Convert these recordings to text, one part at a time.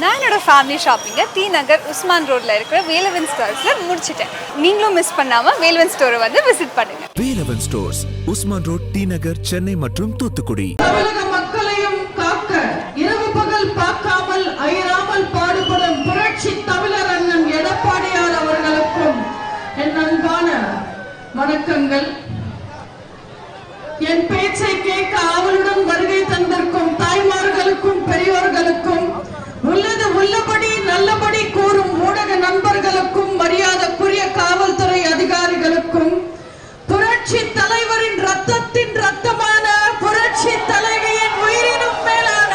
நான் என்னோட ஃபேமிலி ஷாப்பிங்கை டி நகர் உஸ்மான் ரோட்ல இருக்கிற வேலவன் ஸ்டோர்ஸில் முடிச்சிட்டேன். நீங்களும் மிஸ் பண்ணாமல் வேலவன் ஸ்டோரை வந்து விசிட் பண்ணுங்க. Velavan stores Usman road T Nagar Chennai மற்றும் தூத்துக்குடி. தமிழக மக்களையும் காக்க இரவு பகல் பார்க்காமல் அயராமல் பாடுபடும் புரட்சி தமிழர் அண்ணன் எடப்பாடியார் அவர்களுக்கும் என் அன்பான வணக்கங்கள். என் பேச்சை கேட்க ஆவலுடன் வருகை தந்திருக்கும் தாய்மார்களுக்கும் நண்பர்களுக்கும் மரியாதைக்குரிய காவல்துறை அதிகாரிகளுக்கும் புரட்சி தலைவரின் ரத்தத்தின் ரத்தமான புரட்சி தலைவியின் உயிரினும் மேலான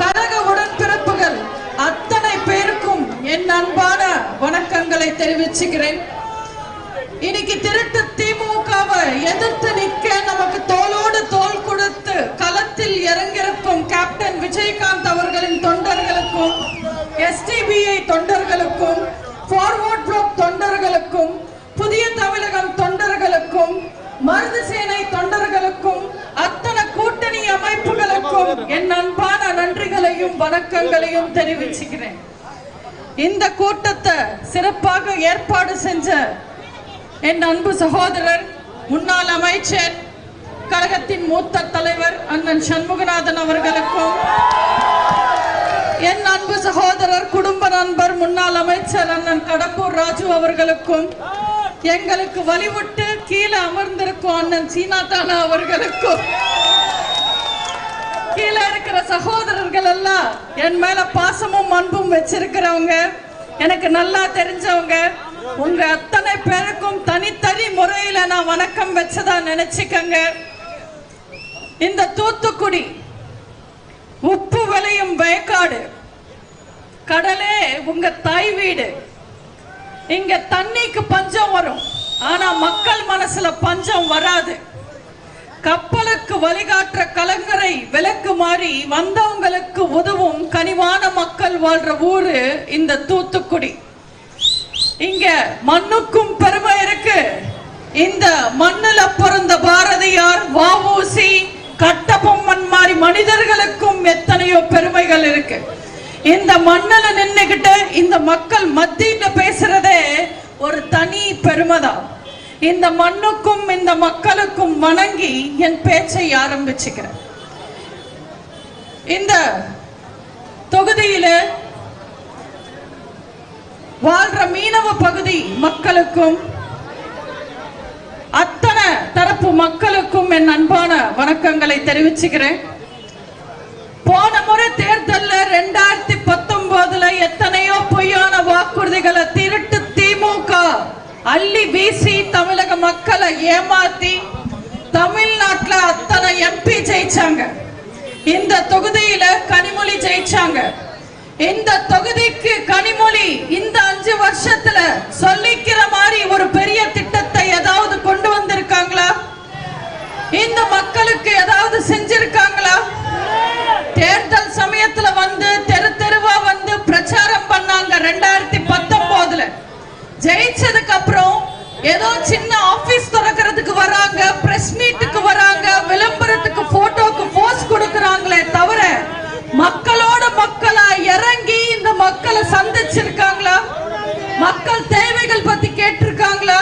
கழக உடன்பிறப்புகள் அத்தனை பேருக்கும் என் அன்பான வணக்கங்களை தெரிவிச்சுக்கிறேன். இன்னைக்கு திருட்டு திமுகவை எதிர்த்து நிற்க நமக்கு தோளோடு தோல் கொடுத்து களத்தில் இறங்கிருக்கும் கேப்டன் விஜயகாந்த் அவர்களின் தொண்டர் எஸ்டிபிஐ தொண்டர்களுக்கும் ஃபார்வர்ட் பிளாக் தொண்டர்களுக்கும் புதிய தமிழகம் தொண்டர்களுக்கும் மருது சேனை தொண்டர்களுக்கும் அத்தனை கூட்டணி அமைப்புகளுக்கும் என் அன்பான நன்றிகளையும் வணக்கங்களையும் தெரிவிச்சுக்கிறேன். இந்த கூட்டத்தை சிறப்பாக ஏற்பாடு செஞ்ச என் அன்பு சகோதரர் முன்னாள் அமைச்சர் கழகத்தின் மூத்த தலைவர் அண்ணன் சண்முகநாதன் அவர்களுக்கும் என் அன்பு சகோதரர் குடும்ப நண்பர் முன்னாள் அமைச்சர் அண்ணன் கடம்பூர் ராஜு அவர்களுக்கும் எங்களுக்கு வழிவிட்டு கீழே அமர்ந்திருக்கும் அண்ணன் சீனாதானா அவர்களுக்கும் கீழே இருக்கிற சகோதரர்கள் எல்லாம் என் மேல பாசமும் அன்பும் வச்சிருக்கிறவங்க. எனக்கு நல்லா தெரிஞ்சவங்க. உங்க அத்தனை பேருக்கும் தனித்தனி முறையில நான் வணக்கம் வச்சதா நினைச்சுக்கங்க. இந்த தூத்துக்குடி உப்பு விளையும் வயக்காடு. கடலே உங்க தாய் வீடு. இங்க தண்ணிக்கு பஞ்சம் வரும். ஆனா மக்கள் மனசுல பஞ்சம் வராது. கப்பலுக்கு வழிகாட்டுற கலங்கரை விளக்கு மாறி வந்தவங்களுக்கு உதவும் கனிவான மக்கள் வாழ்ற ஊரு இந்த தூத்துக்குடி. இங்க மண்ணுக்கும் பெருமை இருக்கு. இந்த மண்ணுல பிறந்த பாரதியார் வாவூசி கட்டபொம்மன் மாதிரி மனிதர்களுக்கும் எத்தனையோ பெருமைகள் இருக்கு. இந்த மண்ணில் நின்றுகிட்டு இந்த மக்கள் மத்தியில பேசுறதே ஒரு தனி பெருமைதான் இந்த மண்ணுக்கும் இந்த மக்களுக்கும் வணங்கி என் பேச்சை ஆரம்பிச்சுக்கிறேன். இந்த தொகுதியில வாழ்ற மீனவ பகுதி மக்களுக்கும் அத்தனை தரப்பு மக்களுக்கும் என் அன்பான வணக்கங்களை தெரிவிச்சுக்கிறேன். போன முறை தேர்தல்ல ரெண்டாயிரத்தி பத்தொன்பதுல எத்தனையோ பொய்யான வாக்குறுதிகளை திருட்டு திமுக அள்ளி வீசி தமிழக மக்களை ஏமாத்தி தமிழ்நாட்டுல அத்தனை எம்பி ஜெயிச்சாங்க. இந்த தொகுதியில கனிமொழி ஜெயிச்சாங்க. இந்த தொகுதிக்கு கனிமொழி இந்த அஞ்சு வருஷத்துல சொல்லிக்கிற மாதிரி ஒரு பெரிய திட்டத்தை ஏதாவது கொண்டு வந்திருக்காங்களா? இந்த மக்களுக்கு ஏதாவது செஞ்சிருக்காங்களா? தேர்தல் சமயத்துல வந்து தெரு தெருவா வந்து பிரச்சாரம் பண்ணாங்க ரெண்டாயிரத்தி பத்தொன்பதுல ஜெயிச்சதுக்கு அப்புறம் ஏதோ சின்ன ஆபீஸ் திறக்கிறதுக்கு வராங்க பிரஸ் மீட்டுக்கு வராங்க விளம்பரத்துக்கு போட்டோக்கு போஸ் கொடுக்கறாங்களே தவிர மக்கள் மக்களை சந்திச்சிருக்காங்களா? மக்கள் தேவைகள் பத்தி கேட்டிருக்காங்களா?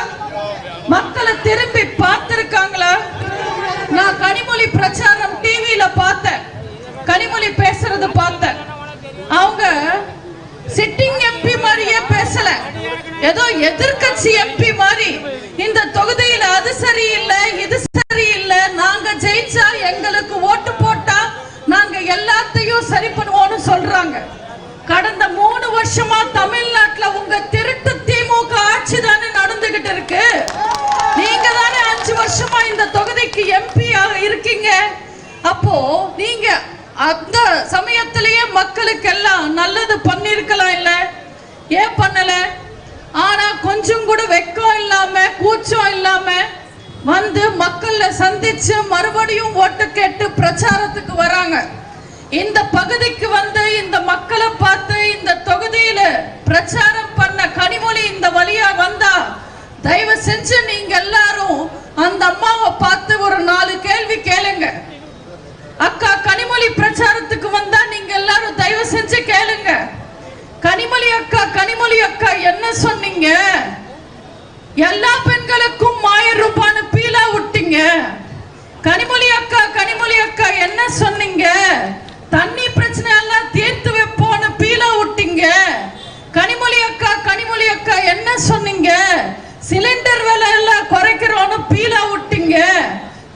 மக்களை திரும்பி பார்த்திருக்காங்களா? நான் கனிமொழி பிரச்சாரம் டிவியில பார்த்தேன். கனிமொழி பேசுறது பார்த்தேன். அவங்க சிட்டிங் எம்பி மாதிரியே பேசல. ஏதோ எதிர்க்கட்சி எம்பி மாதிரி. இந்த தொகுதியில அது சரியில்லை இது சரியில்லை. நாங்க ஜெயிச்சா எங்களுக்கு ஓட்டு போட்டா நாங்க எல்லாத்தையும் சரி பண்ணுவோம்னு சொல்றாங்க. கடந்த மூணு வருஷமா தமிழ்நாட்டுல உங்க திருட்டு திமுக ஆட்சி தானே நடந்துகிட்டு இருக்கு. நீங்க தானே அஞ்சு வருஷமா இந்த தொகுதிக்கு எம்பி இருக்கீங்க. அப்போ நீங்க அந்த சமயத்திலேயே மக்களுக்கு எல்லாம் நல்லது பண்ணிருக்கலாம் இல்ல? ஏன் பண்ணல? ஆனா கொஞ்சம் கூட வெக்கம் இல்லாம கூச்சம் இல்லாம வந்து மக்கள்ல சந்திச்சு மறுபடியும் ஓட்டு கேட்டு பிரச்சாரத்துக்கு வராங்க. இந்த பகுதிக்கு வந்து இந்த மக்களை பார்த்து இந்த தொகுதியில பிரச்சாரம் பண்ண கனிமொழி இந்த வழியா வந்தா தயவு செஞ்சு நீங்க எல்லாரும் அந்த அம்மாவை பார்த்து ஒரு நாலு கேள்வி கேளுங்க. அக்கா கனிமொழி பிரச்சாரத்துக்கு வந்தா நீங்க எல்லாரும் தயவு செஞ்சு கேளுங்க. கனிமொழி அக்கா என்ன சொன்னீங்க? எல்லா பெண்களுக்கும் ஆயிரம் ரூபான்னு பீலா விட்டீங்க. கனிமொழி அக்கா கனிமொழி அக்கா என்ன சொன்னீங்க? தண்ணி பிரச்சனை எல்லாம் தீர்த்து வைப்போன்னு பீலா விட்டீங்க கனிமொழி அக்கா கனிமொழி அக்கா என்ன சொன்னீங்க? சிலிண்டர் விலை எல்லாம் குறைக்கிறோன்னு பீலா விட்டீங்க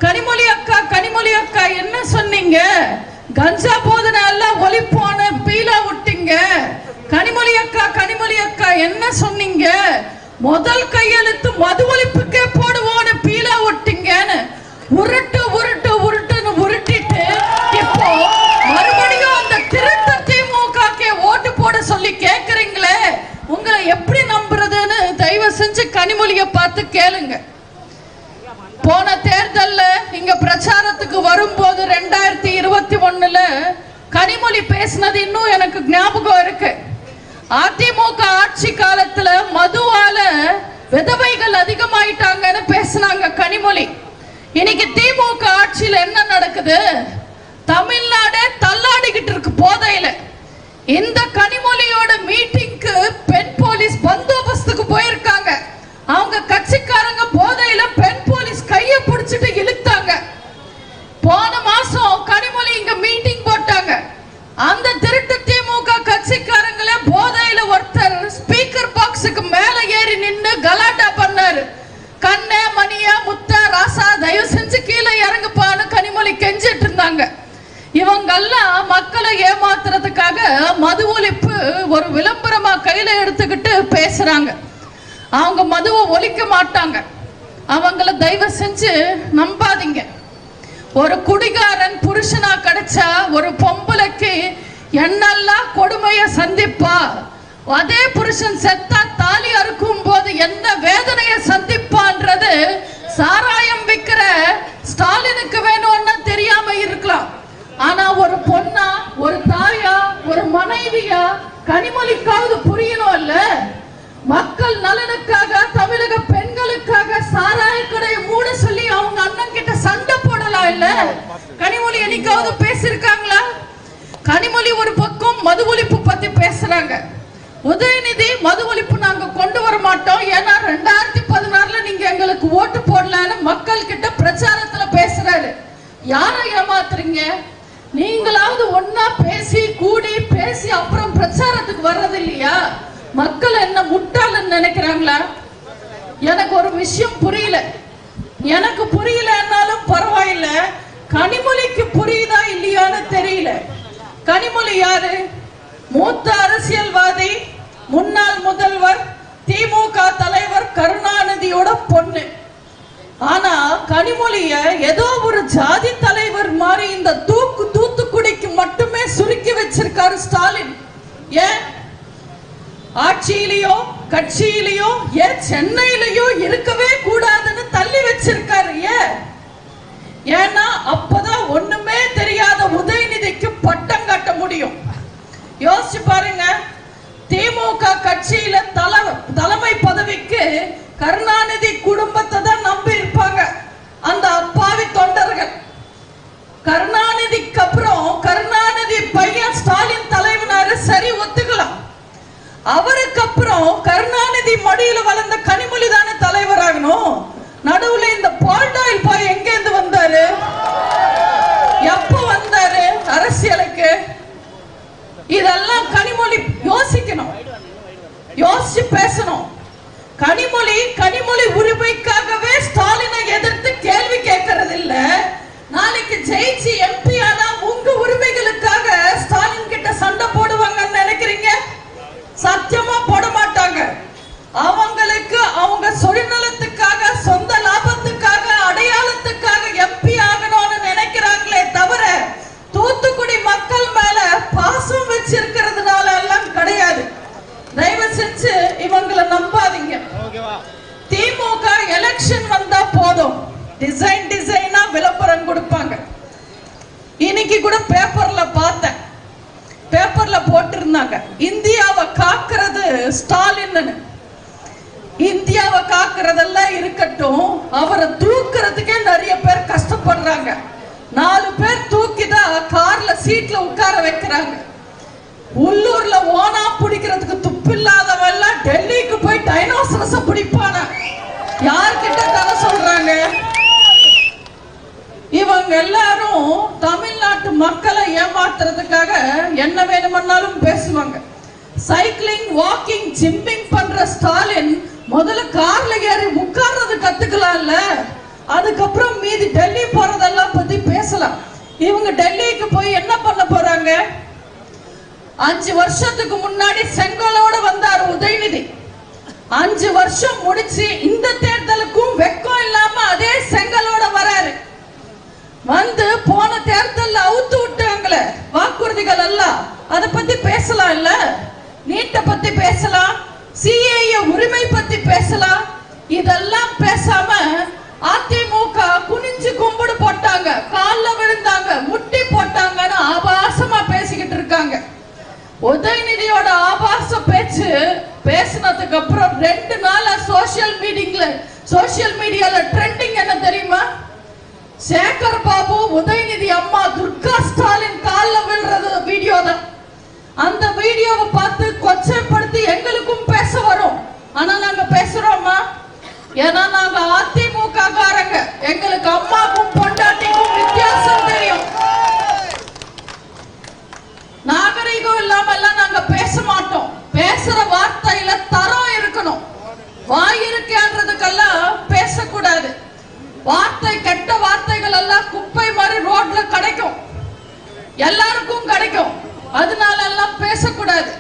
கனிமொழி அக்கா கனிமொழி அக்கா என்ன சொன்னீங்க? கஞ்சா போதனை எல்லாம் ஒழிப்போன்னு பீலா விட்டீங்க கனிமொழி அக்கா கனிமொழி அக்கா என்ன சொன்னீங்க? முதல் கையெழுத்து மது ஒழிப்புக்கே போடுவோன்னு பீலா விட்டீங்கன்னு உருட்டு எப்படி நம்புறதுன்னு தயவு செஞ்சு கனிமொழிய பார்த்து கேளுங்க. போன தேர்தல்ல இங்க பிரச்சாரத்துக்கு வரும்போது ரெண்டாயிரத்தி இருபத்தி ஒண்ணுல கனிமொழி பேசினது இன்னும் எனக்கு ஞாபகம் இருக்கு. அதிமுக ஆட்சி காலத்துல மதுவால விதவைகள் அதிகமாயிட்டாங்கன்னு பேசினாங்க கனிமொழி. இன்னைக்கு திமுக ஆட்சியில என்ன நடக்குது? தமிழ்நாடே தள்ளாடிக்கிட்டு இருக்கு போதையில. இந்த கனிமொழியோட மீட்டிங்க்கு பெண் போலீஸ் பந்தோபஸ்துக்கு போயிருக்காங்க. அவங்க கட்சிக்காரங்க போதையில பெண் போலீஸ் கைய பிடிச்சிட்டு இழுத்தாங்க. போன மாசம் கனிமொழி இங்க மீட்டிங் போட்டாங்க. அந்த திருட்டு திமுக கட்சிக்காரங்களே போதையில ஒருத்தர் ஸ்பீக்கர் பாக்ஸுக்கு மேல ஏறி நின்னு கலாட்டா பண்ணாரு. கண்ணே மணியா முத்த ராசா தயவு செஞ்சு கீழே இறங்குப்பான்னு கனிமொழி கெஞ்சிட்டு இருந்தாங்க. இவங்கெல்லாம் மக்களை ஏமாத்துறதுக்காக மது ஒழிப்பு ஒரு விளம்பரமா கையில எடுத்துக்கிட்டு பேசுறாங்க. அவங்க மதுவை ஒழிக்க மாட்டாங்க. அவங்கள தயவு செஞ்சு நம்பாதீங்க. ஒரு குடிகாரன் புருஷனா கிடைச்சா ஒரு பொம்பளைக்கு என்னெல்லாம் கொடுமைய சந்திப்பா? அதே புருஷன் செத்தா தாலி அறுக்கும் போது என்ன வேதனைய சந்திப்பான்றது சாராயம் விக்கிற ஸ்டாலினுக்கு வேணும்னா தெரியாம இருக்கலாம். ஆனா ஒரு பொண்ணா ஒரு தாயா ஒரு மனைவியா கனிமொழிக்காவது புரியணும் இல்ல? மக்கள் நலனுக்காக தமிழக பெண்களுக்காக சாராய கடையை மூட சொல்லி அவங்க அண்ணன் கிட்ட சண்டை போடலாம் இல்ல? கனிமொழி என்னைக்காவது பேசியிருக்காங்களா? கனிமொழி ஒரு பக்கம் மது ஒழிப்பு பத்தி பேசுறாங்க. உதயநிதி மது ஒழிப்பு நாங்க கொண்டு வர மாட்டோம். ஏன்னா ரெண்டாயிரத்தி பதினாறுல நீங்க எங்களுக்கு ஓட்டு போடலான்னு மக்கள் கிட்ட பிரச்சாரத்துல பேசுறாரு. யாரை ஏமாத்துறீங்க? நீங்களாவது ஒன்னா பேசி கூடி பேசி அப்புறம் பிரச்சாரத்துக்கு வர்றது இல்லையா? மக்கள் என்ன முட்டாளன்னு நினைக்கிறாங்களா? எனக்கு ஒரு விஷயம் புரியல. எனக்கு புரியலன்னாலும் பரவாயில்ல. கனிமொழிக்கு புரியுதா இல்லையான்னு தெரியல. கனிமொழி யாரு? மூத்த அரசியல்வாதி முன்னாள் முதல்வர் திமுக தலைவர் கருணாநிதியோட பொண்ணு. ஆனா கனிமொழிய ஏதோ ஒரு ஜாதி தலைவர் மாதிரி இந்த தூக்கு தூத்துக்குடிக்கு மட்டுமே சுருக்கி வச்சிருக்காரு ஸ்டாலின். ஏன்? ஆட்சியிலயோ கட்சியிலயோ ஏன் சென்னையிலயோ இருக்கவே கூடாதுன்னு தள்ளி வச்சிருக்காரு ஏன்? ஏன்னா அப்பதான் ஒண்ணுமே தெரியாத உதயநிதிக்கு பட்டம் கட்ட முடியும். யோசிச்சு பாருங்க திமுக கட்சியில தலை தலைமை பதவிக்கு கருணாநிதி குடும்பத்தை தான் நம்பி இருப்பாங்க. அந்த அப்பாவி தொண்டர்கள். கருணாநிதிக்கு அப்புறம் கருணாநிதி பையன் ஸ்டாலின் தலைவனாரு சரி ஒத்துக்கலாம். அவருக்கு அப்புறம் கருணாநிதி மடியில வளர்ந்த கனிமொழி தானே தலைவராகணும் நடுவுல இந்த பால்டாயில் பாய் எங்க இருந்து வந்தாரு? எப்ப வந்தாரு? அரசியலுக்கு. இதெல்லாம் கனிமொழி யோசிக்கணும். யோசிச்சு பேசணும். கனிமொழி கனிமொழி உரிமைக்காகவே ஸ்டாலினை எதிர்த்து கேள்வி கேட்கறது இல்ல நாளைக்கு ஜெயிச்சு எம்பி ஆனா உங்க உரிமை பண்றாங்க. நாலு பேர் தூக்கிட்டா கார்ல சீட்ல உட்கார வைக்கிறாங்க. உள்ளூர்ல ஓனா பிடிக்கிறதுக்கு துப்பு இல்லாதவெல்லாம் டெல்லிக்கு போய் டைனோசரஸ பிடிப்பான? யார்கிட்ட கதை சொல்றாங்க? இவங்க எல்லாரும் தமிழ்நாட்டு மக்களை ஏமாத்துறதுக்காக என்ன வேணுமன்னாலும் பேசுவாங்க. சைக்கிளிங் வாக்கிங் ஜிம்மிங் பண்ற ஸ்டாலின் முதல்ல கார்ல ஏறி உட்கார்றது கத்துக்கலாம்ல? அதுக்கப்புறம் மீதி டெல்லி போறதெல்லாம் பத்தி பேசலாம். இவங்க டெல்லிக்கு போய் என்ன பண்ண போறாங்க? அஞ்சு வருஷத்துக்கு முன்னாடி செங்கலோட வந்தார் உதயநிதி. அஞ்சு வருஷம் முடிச்சு இந்த தேர்தலுக்கும் வெக்கம் இல்லாம அதே செங்கலோட வராரு. வந்து போன தேர்தல்ல அவுத்து விட்டாங்களே வாக்குறுதிகள் எல்லாம். அதை பத்தி பேசலாம் இல்ல? நீட்டை பத்தி பேசலாம் சிஏஏ உரிமை பத்தி பேசலாம். இதெல்லாம் பேசாம அதிமுக குனிஞ்சு கும்பிடு போட்டாங்க கால்ல விழுந்தாங்க முட்டி போட்டாங்கன்னு ஆபாசமா பேசிக்கிட்டு இருக்காங்க. உதயநிதியோட ஆபாச பேச்சு பேசினதுக்கு அப்புறம் ரெண்டு நாளா சோஷியல் மீடியால சோஷியல் மீடியால ட்ரெண்டிங் என்ன தெரியுமா? சேகர் பாபு உதயநிதி அம்மா துர்கா ஸ்டாலின் கால்ல விழுறது வீடியோ தான். அந்த வீடியோவை பார்த்து கொச்சைப்படுத்தி எங்களுக்கும் பேச வரும். ஆனா நாங்க பேசுறோமா? ஏன்னா நாங்க அதிமுக காரங்க. எங்களுக்கு அம்மாக்கும் பொண்டாட்டிக்கும் வித்தியாசம் தெரியும். நாகரிகம் இல்லாம எல்லாம் நாங்க பேச மாட்டோம். பேசுற வார்த்தையில தரம் இருக்கணும். வாய் இருக்கேன்றதுக்கெல்லாம் பேசக்கூடாது. வார்த்தை கெட்ட வார்த்தைகள் எல்லாம் குப்பை மாதிரி ரோட்ல கிடைக்கும். எல்லாருக்கும் கிடைக்கும். அதனால எல்லாம் பேசக்கூடாது.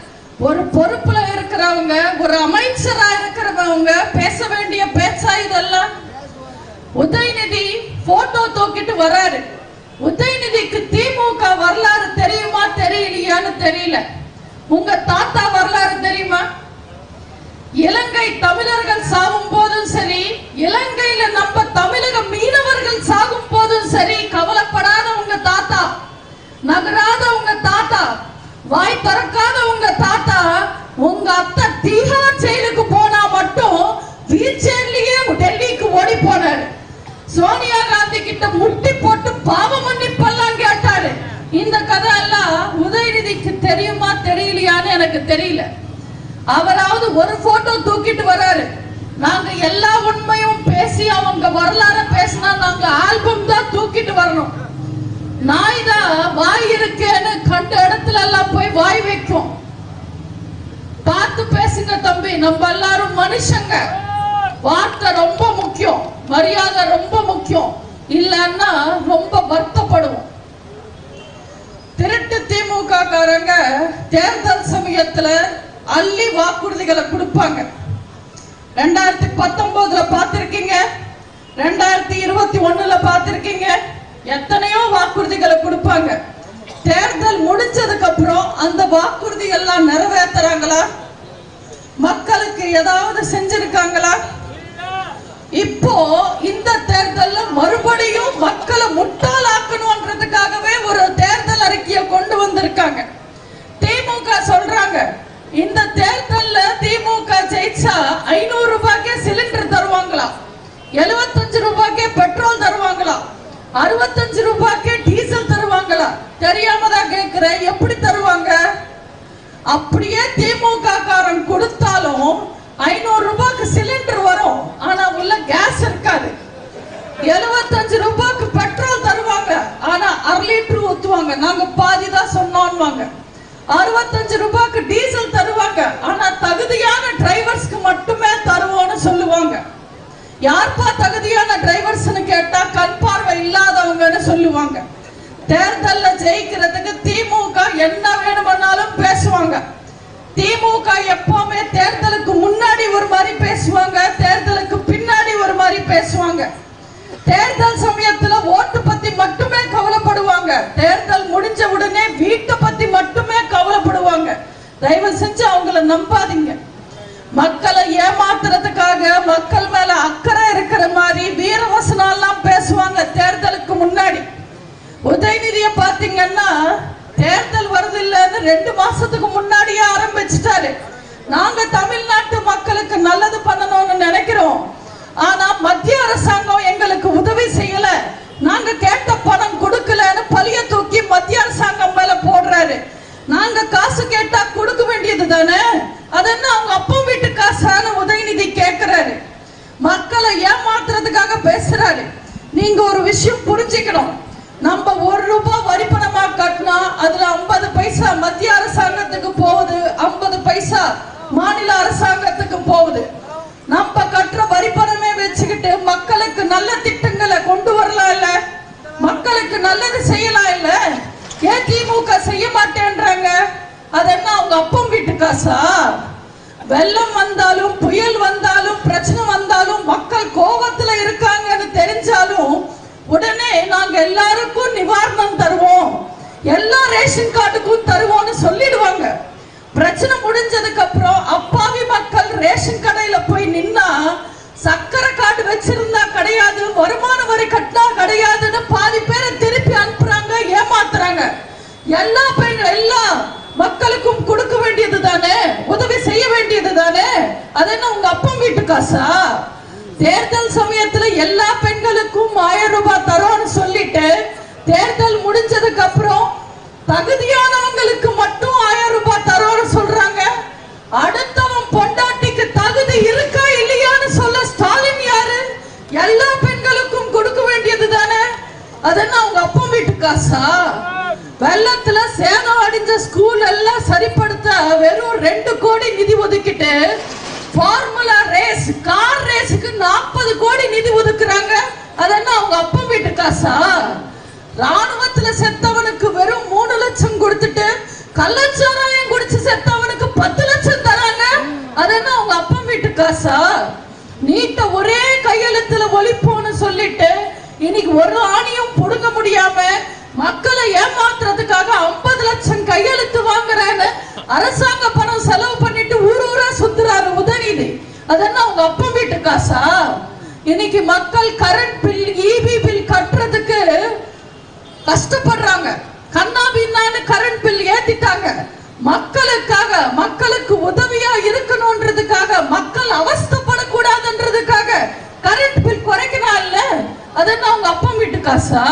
ஒரு பொறுப்புல இருக்கிறவங்க ஒரு அமைச்சரா இருக்கிறவங்க பேச வேண்டிய பேச்சா இதெல்லாம்? உதயநிதி போட்டோ தூக்கிட்டு வராரு. உதயநிதிக்கு திமுக வரலாறு தெரியுமா தெரியலையான்னு தெரியல. உங்க தாத்தா வரலாறு தெரியுமா? இலங்கை தமிழர்கள் சாகும் போதும் சரி இலங்கையில நம்ம தமிழக மீனவர்கள் சாகும் போதும் சரி கவலைப்படாத உங்க தாத்தா. நகராத உங்க தாத்தா. வாய் திறக்காத உங்க தாத்தா. உங்க அத்தை தீகார் ஜெயிலுக்கு போனா மட்டும் வீல் சேர்லயே டெல்லிக்கு ஓடி போனாரு. சோனியா காந்தி கிட்ட முட்டி போட்டு பாவ மன்னிப்பெல்லாம் கேட்டாரு. இந்த கதை எல்லாம் உதயநிதிக்கு தெரியுமா தெரியலையான்னு எனக்கு தெரியல. அவராவது ஒரு போட்டோ தூக்கிட்டு வராரு. நாங்க எல்லா உண்மையும் பேசி அவங்க வரலாற பேசினா நாங்க ஆல்பம் தான் தூக்கிட்டு வரணும். நாய் தான் வாய் இருக்கேன்னு கண்ட இடத்துல எல்லாம் போய் வாய் வைக்கும். பார்த்து பேசுங்க தம்பி நம்ம எல்லாரும் மனுஷங்க. வார்த்தை ரொம்ப முக்கியம் மரியாதை ரொம்ப முக்கியம். இல்லைன்னா ரொம்ப வருத்தப்படுவோம். திருட்டு திமுக காரங்க தேர்தல் சமயத்துல அள்ளி வாக்குறுதிகளை கொடுப்பாங்க. ரெண்டாயிரத்தி பத்தொன்பதுல பார்த்துருக்கீங்க ரெண்டாயிரத்தி இருபத்தி ஒண்ணுல பார்த்துருக்கீங்க எத்தனையோ வாக்குறுதிகளை கொடுப்பாங்க. தேர்தல் முடிஞ்சதுக்கு அப்புறம் அந்த வாக்குறுதி எல்லாம் நிறைவேத்துறாங்களா? மக்களுக்கு ஏதாவது செஞ்சிருக்காங்களா? இப்போ இந்த தேர்தல்ல மறுபடியும் மக்களை முட்டாளாக்கணும்ன்றதுக்காகவே ஒரு தேர்தல் அறிக்கையை கொண்டு வந்திருக்காங்க. திமுக சொல்றாங்க இந்த தேர்தல்ல திமுக ஜெயிச்சா ஐநூறு ரூபாய்க்கே சிலிண்டர் தருவாங்களா? எழுபத்தஞ்சு ரூபாய்க்கே பெட்ரோல் தருவாங்களா? அறுபத்தஞ்சு ரூபாய்க்கே டீசல் தருவாங்க தருவாங்களா தெரியாம தான் எப்படி தருவாங்க? அப்படியே திமுக காரன் கொடுத்தாலும் ஐநூறு ரூபாய்க்கு சிலிண்டர் வரும். ஆனா உள்ள கேஸ் இருக்காது. எழுபத்தஞ்சு ரூபாய்க்கு பெட்ரோல் தருவாங்க. ஆனா அரை லிட்டர் ஊத்துவாங்க. நாங்க பாதி தான் சொன்னோம்வாங்க அறுபத்தஞ்சு ரூபாய்க்கு டீசல் தருவாங்க. ஆனா தகுதியான டிரைவர்ஸ்க்கு மட்டுமே தருவோம்னு சொல்லுவாங்க. யார்ப்பா தகுதியான டிரைவர்ஸ்னு கேட்டா கண் பார்வை இல்லாதவங்கன்னு சொல்லுவாங்க. தேர்தல்ல ஜெயிக்கிறதுக்கு திமுக என்ன வேணும்னாலும் பேசுவாங்க. திமுக எப்பவுமே தேர்தலுக்கு முன்னாடி ஒரு மாதிரி பேசுவாங்க தேர்தலுக்கு பின்னாடி ஒரு மாதிரி பேசுவாங்க. தேர்தல் சமயத்துல ஓட்டு பத்தி மட்டுமே கவலைப்படுவாங்க. தேர்தல் முடிஞ்ச உடனே வீட்டை பத்தி மட்டுமே கவலைப்படுவாங்க. தயவு செஞ்சு அவங்கள நம்பாதீங்க. மக்களை ஏமாத்துறதுக்காக மக்கள் மேல அக்கறை இருக்கிற மாதிரி வீரவசனம் எல்லாம் பேசுவாங்க தேர்தலுக்கு முன்னாடி. உதயநிதியை பாத்தீங்கன்னா தேர்தல் வருது இல்லைன்னு ரெண்டு மாசத்துக்கு முன்னாடியே ஆரம்பிச்சிட்டாரு. நாங்க தமிழ்நாட்டு மக்களுக்கு நல்லது பண்ணணும்னு நினைக்கிறோம். ஆனா மத்திய அரசாங்கம் எங்களுக்கு உதவி செய்யல. நாங்க கேட்ட பணம் கொடுக்கலன்னு பழிய தூக்கி மத்திய அரசாங்கம் மேல போடுறாரு. நாங்க காசு கேட்டா கொடுக்க வேண்டியது தானே? அது என்ன அவங்க அப்பா வீட்டு காசான உதயநிதி கேட்கிறாரு மக்களை ஏமாத்துறதுக்காக பேசுறாரு. நீங்க ஒரு விஷயம் புரிஞ்சுக்கணும். நம்ம ஒரு ரூபாய் வரி பணமா கட்டினா அதுல ஐம்பது பைசா மத்திய அரசாங்கத்துக்கு போகுது ஐம்பது பைசா மாநில அரசாங்கத்துக்கு போகுது. நம்ம கட்டுற வரி பணமே வச்சுக்கிட்டு மக்களுக்கு நல்ல திட்டங்களை கொண்டு வரலாம் இல்ல? மக்களுக்கு நல்லது செய்யலாம் இல்ல? ஏன் திமுக செய்ய மாட்டேன்றாங்க? அது என்ன அவங்க அப்பம் வீட்டு காசா? வெள்ளம் வந்தாலும் புயல் வந்தாலும் பிரச்சனை வந்தாலும் மக்கள் கோபத்துல இருக்காங்கன்னு தெரிஞ்சாலும் உடனே நாங்க எல்லாருக்கும் நிவாரணம் தருவோம். எல்லா ரேஷன் கார்டுக்கும் தருவோம்னு சொல்லிடுவாங்க. பிரச்சனை முடிஞ்சதுக்கு அப்புறம் அப்பாவி மக்கள் ரேஷன் கடையில போய் நின்னா சக்கரை கார்டு வச்சிருந்தா கிடையாது வருமான வரி கட்டினா கிடையாதுன்னு பாதி பேரை திருப்பி அனுப்புறாங்க ஏமாத்துறாங்க. எல்லா பெண் எல்லா மக்களுக்கும் கொடுக்க வேண்டியது தானே? உதவி செய்ய வேண்டியது தானே? அது என்ன உங்க அப்பா வீட்டு காசா? தேர்தல் எல்லா பெண்களுக்கும் ஆயிரம் ரூபாய் தரோம்னு சொல்லிட்டு தேர்தல் முடிஞ்சதுக்கு அப்புறம் தகுதியானவங்களுக்கு மட்டும் ஆயிரம் ரூபாய் தரோம்னு சொல்றாங்க. அடுத்தவன் பொண்டாட்டிக்கு தகுதி இருக்கா இல்லையான்னு சொல்ல ஸ்டாலின் யாரு? எல்லா பெண்களுக்கும் கொடுக்க வேண்டியது தானே? அது என்ன அவங்க அப்பா வீட்டு காசா? வெள்ளத்துல சேதம் அடைஞ்ச ஸ்கூல் எல்லாம் சரிப்படுத்த வெறும் ரெண்டு கோடி நிதி ஒதுக்கிட்டு ஃபார்முலா ரேஸ் கார் ரேஸுக்கு நாற்பது கோடி நிதி ஒதுக்குறாங்க. அது என்ன அவங்க அப்பா வீட்டு காசா? ராணுவத்துல செத்தவனுக்கு வெறும் மூணு லட்சம் கொடுத்துட்டு கள்ளச்சாராயம் குடிச்சு செத்தவனுக்கு பத்து லட்சம் தராங்க. அது என்ன அவங்க அப்பா வீட்டு காசா? நீட்ட ஒரே கையெழுத்துல ஒழிப்போன்னு சொல்லிட்டு இன்னைக்கு ஒரு ஆணியும் புடுங்க முடியாம மக்களை ஏமாத்துறதுக்காக 50 லட்சம் கையெழுத்து வாங்குறேன்னு அரசாங்க பணம் செலவு பண்ணிட்டு ஊர் ஊரா சுத்துறாரு உதயநிதி. அதென்ன அவங்க அப்பா வீட்டு காசா? இன்னைக்கு மக்கள் கரண்ட் பில் இபி பில் கட்டுறதுக்கு கஷ்டப்படுறாங்க. கண்ணா பின்னான்னு கரண்ட் பில் ஏத்திட்டாங்க. மக்களுக்காக மக்களுக்கு உதவியா இருக்கணும்ன்றதுக்காக மக்கள் அவஸ்தப்படக்கூடாதுன்றதுக்காக கரண்ட் பில் குறைக்கிறான் இல்ல? அது என்ன அவங்க அப்பா வீட்டு காசா?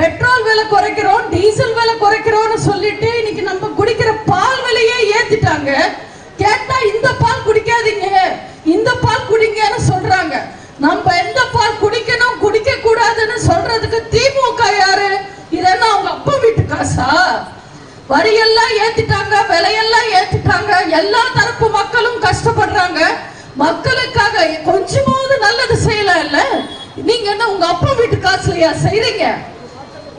பெட்ரோல் விலை குறைக்கிறோம் டீசல் விலை குறைக்கிறோம்னு சொல்லிட்டு இன்னைக்கு நம்ம குடிக்கிற பால் விலையே ஏத்திட்டாங்க. கேட்டா இந்த பால் குடிக்காதீங்க. இந்த பால் குடிங்கன்னு சொல்றாங்க. நம்ம எந்த பால் குடிக்கணும் குடிக்க கூடாதுன்னு சொல்றதுக்கு திமுக யாரு? இதெல்லாம் அவங்க அப்பா வீட்டு காசா? வரியெல்லாம் ஏத்திட்டாங்க விலையெல்லாம் ஏத்திட்டாங்க. எல்லா தரப்பு மக்களும் கஷ்டப்படுறாங்க. மக்களுக்காக கொஞ்சமாவது நல்லது செய்யலாம் இல்ல நீங்க என்ன உங்க அப்பா வீட்டு காசுலயா செய்றீங்க?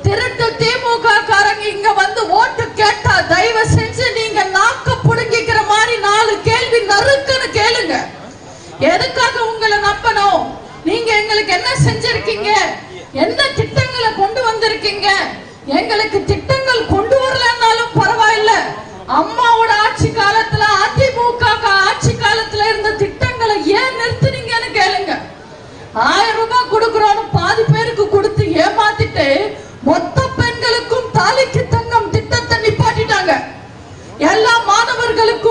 திருட்டு திமுக காரங்க இங்க வந்து ஓட்டு கேட்டா தயவு செஞ்சு நீங்க நாக்க புடுங்கிக்கிற மாதிரி நாலு கேள்வி நறுக்குன்னு கேளுங்க. எதுக்காக உங்களை நம்பணும்? நீங்க எங்களுக்கு என்ன செஞ்சிருக்கீங்க? என்ன திட்டங்களை கொண்டு வந்திருக்கீங்க? எங்களுக்கு திட்டங்கள் கொண்டு வரலன்னாலும் பரவாயில்ல. அம்மாவோட ஆட்சி காலத்துல அதிமுக ஆட்சி காலத்துல இருந்த திட்டங்களை ஏன் நிறுத்துனீங்கன்னு கேளுங்க. ஆயிரம் ரூபாய் கொடுக்குறோன்னு பாதி பேருக்கு கொடுத்து ஏமாத்திட்டு மொத்த பெண்களுக்கும் தாலிக்கு தங்கம் திட்டத்தை நிப்பாட்டிட்டாங்க. எல்லா மாணவர்களுக்கும்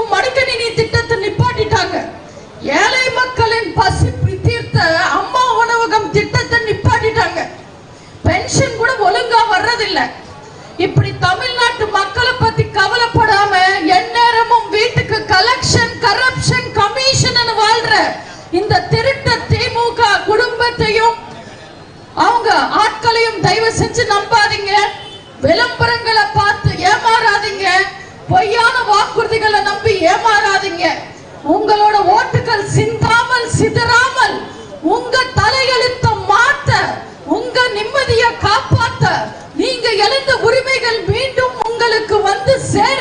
சேர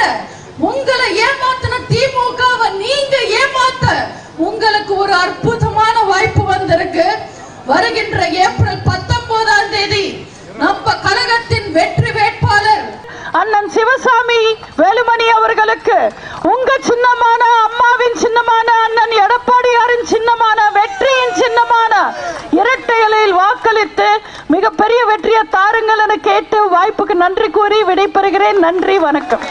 உங்களை ஏமாத்தின திமுகவை நீங்க ஏமாத்த உங்களுக்கு ஒரு அற்புதமான வாய்ப்பு வந்திருக்கு. வருகின்ற ஏப்ரல் பத்தொன்பதாம் தேதி நம்ம கழகத்தின் வெற்றி வேட்பாளர் அண்ணன் சிவசாமி வேலுமணி அவர்களுக்கு உங்க சின்னமான அம்மாவின் சின்னமான அண்ணன் எடப்பாடியாரின் சின்னமான வெற்றியின் சின்னமான இரட்டை இலையில் வாக்களித்து மிகப்பெரிய வெற்றியை தாருங்கள் என கேட்டு வாய்ப்புக்கு நன்றி கூறி விடைபெறுகிறேன். நன்றி வணக்கம்.